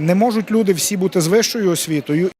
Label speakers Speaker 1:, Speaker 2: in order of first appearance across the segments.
Speaker 1: Не можуть люди всі бути з вищою освітою.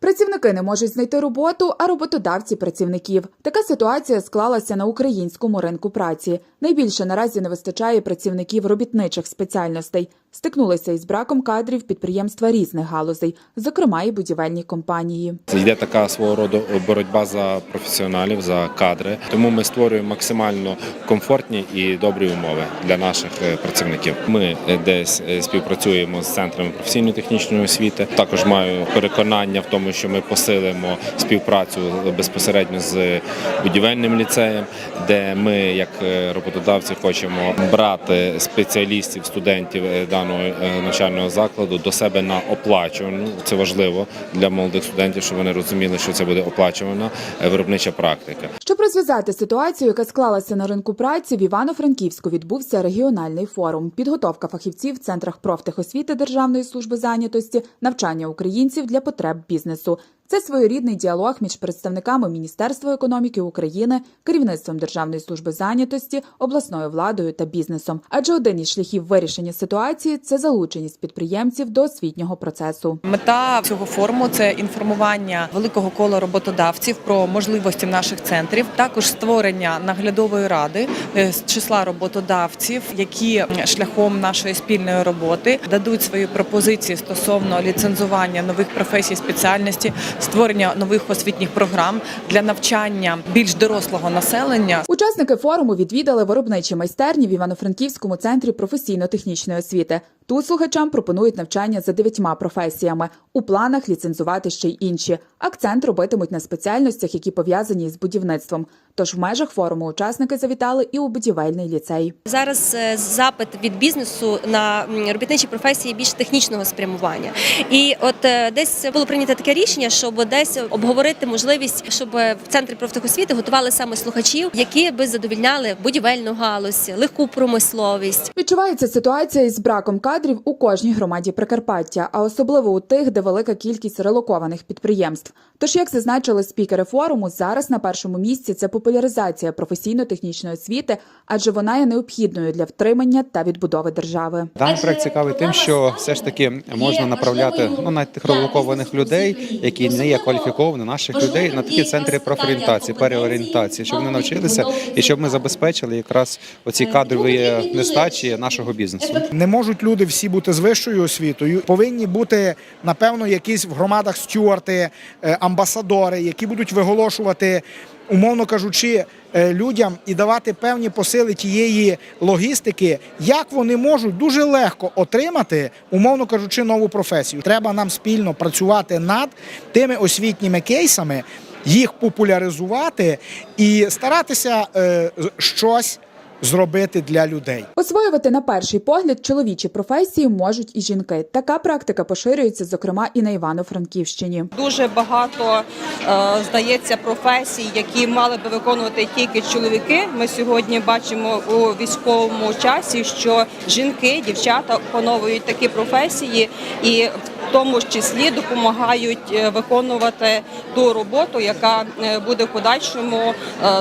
Speaker 2: Працівники не можуть знайти роботу, а роботодавці працівників. Така ситуація склалася на українському ринку праці. Найбільше наразі не вистачає працівників робітничих спеціальностей. Стикнулися із браком кадрів підприємства різних галузей, зокрема і будівельні компанії.
Speaker 3: Йде така свого роду боротьба за професіоналів, за кадри. Тому ми створюємо максимально комфортні і добрі умови для наших е, працівників. Ми десь е, співпрацюємо з центрами професійно-технічної освіти. Також маю переконання в тому, що ми посилимо співпрацю безпосередньо з будівельним ліцеєм, де ми, як е, роботодавці, хочемо брати спеціалістів, студентів е, даного е, навчального закладу до себе на оплачувану. Це важливо для молодих студентів, щоб вони розуміли, що це буде оплачувана е, виробнича практика.
Speaker 2: Щоб розв'язати ситуацію, яка склалася на ринку праці, в Івано-Франківську відбувся регіональний форум. Підготовка фахівців в центрах профтехосвіти Державної служби зайнятості, навчання українців для потреб бізнесу. Це своєрідний діалог між представниками Міністерства економіки України, керівництвом Державної служби зайнятості, обласною владою та бізнесом. Адже один із шляхів вирішення ситуації це залученість підприємців до освітнього процесу.
Speaker 4: Мета цього форуму це інформування великого кола роботодавців про можливості наших центрів, також створення наглядової ради е, з числа роботодавців, які шляхом нашої спільної роботи дадуть свої пропозиції стосовно ліцензування нових професій спеціальності, створення нових освітніх програм для навчання більш дорослого населення.
Speaker 2: Учасники форуму відвідали виробничі майстерні в Івано-Франківському центрі професійно-технічної освіти. Тут слухачам пропонують навчання за дев'ятьма професіями. У планах ліцензувати ще й інші. Акцент робитимуть на спеціальностях, які пов'язані з будівництвом. Тож в межах форуму учасники завітали і у будівельний ліцей.
Speaker 5: Зараз е, запит від бізнесу на робітничі професії більш технічного спрямування. І от е, десь було прийнято таке рішення, щоб десь обговорити можливість, щоб в центрі профтехосвіти готували саме слухачів, які би задовільняли будівельну галузь, легку промисловість.
Speaker 2: Відчувається ситуація із браком кадрів у кожній громаді Прикарпаття, а особливо у тих, де велика кількість релокованих підприємств. Тож, як зазначили спікери форуму, зараз на першому місці це популяризація професійно-технічної освіти, адже вона є необхідною для втримання та відбудови держави.
Speaker 6: Даний проект цікавий тим, що все ж таки можна направляти ну навіть тих релокованих людей, які не є кваліфіковані, наших людей на такі центри профорієнтації, переорієнтації, щоб вони навчилися і щоб ми забезпечили якраз оці кадрові нестачі нашого бізнесу.
Speaker 1: Не можуть люди всі бути з вищою освітою. Повинні бути напевно якісь в громадах стюарти, е, амбасадори, які будуть виголошувати, умовно кажучи, е, людям і давати певні посили тієї логістики, як вони можуть дуже легко отримати, умовно кажучи, нову професію. Треба нам спільно працювати над тими освітніми кейсами, їх популяризувати і старатися е, щось зробити для людей.
Speaker 2: Освоювати на перший погляд чоловічі професії можуть і жінки. Така практика поширюється, зокрема, і на Івано-Франківщині.
Speaker 7: Дуже багато е, здається професій, які мали би виконувати тільки чоловіки. Ми сьогодні бачимо у військовому часі, що жінки, дівчата опановують такі професії і в тому ж числі допомагають е, виконувати ту роботу, яка е, буде в подальшому е,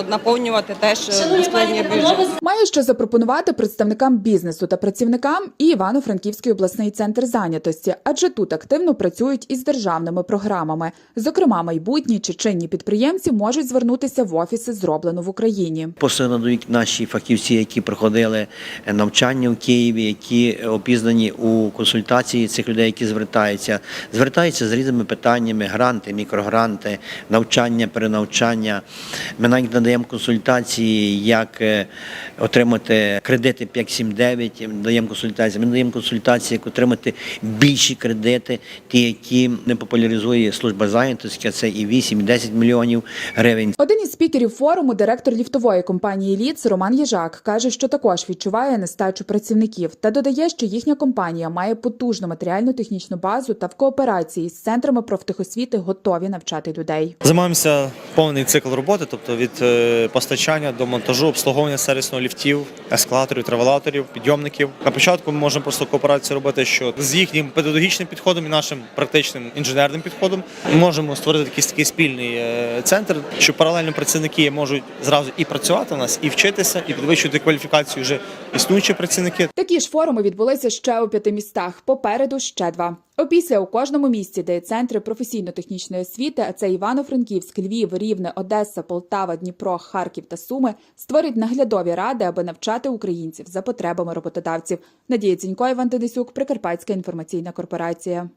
Speaker 7: наповнювати теж безпосередньо бюджет.
Speaker 2: Має що запропонувати представникам бізнесу та працівникам і Івано-Франківський обласний центр зайнятості, адже тут активно працюють із державними програмами. Зокрема, майбутні чи чинні підприємці можуть звернутися в офіси зроблено в Україні.
Speaker 8: Послуги надають наші фахівці, які проходили навчання в Києві, які опізнані у консультації цих людей, які звертаються, звертаються з різними питаннями: гранти, мікрогранти, навчання, перенавчання. Ми навіть надаємо консультації, як е, отримати кредити 579, даємо консультації. Ми надаємо консультації, як отримати більші кредити, ті, які не популяризує служба зайнятості, а це і 8, і 10 мільйонів гривень.
Speaker 2: Один із спікерів форуму, директор ліфтової компанії Ліц Роман Єжак, каже, що також відчуває нестачу працівників та додає, що їхня компанія має потужну матеріальну технічну базу та в кооперації з центрами профтехосвіти готові навчати людей.
Speaker 9: Займаємося повний цикл роботи, тобто від е, постачання до монтажу, обслуговування сервісного ліфтів, ескалаторів, травелаторів, підйомників. На початку ми можемо просто кооперацію робити, що з їхнім педагогічним підходом і нашим практичним інженерним підходом ми можемо створити якийсь такий спільний е, центр, що паралельно працівники можуть зразу і працювати у нас, і вчитися, і підвищувати кваліфікацію вже існуючі працівники.
Speaker 2: Такі ж форуми відбулися ще у п'яти містах. Попереду ще два. Опісля у кожному місті, де є центри професійно-технічної освіти, а це Івано-Франківськ, Львів, Рівне, Одеса, Полтава, Дніпро, Харків та Суми, створять наглядові ради, аби навчати українців за потребами роботодавців. Надія Цінько, Іван Денисюк, Прикарпатська інформаційна корпорація.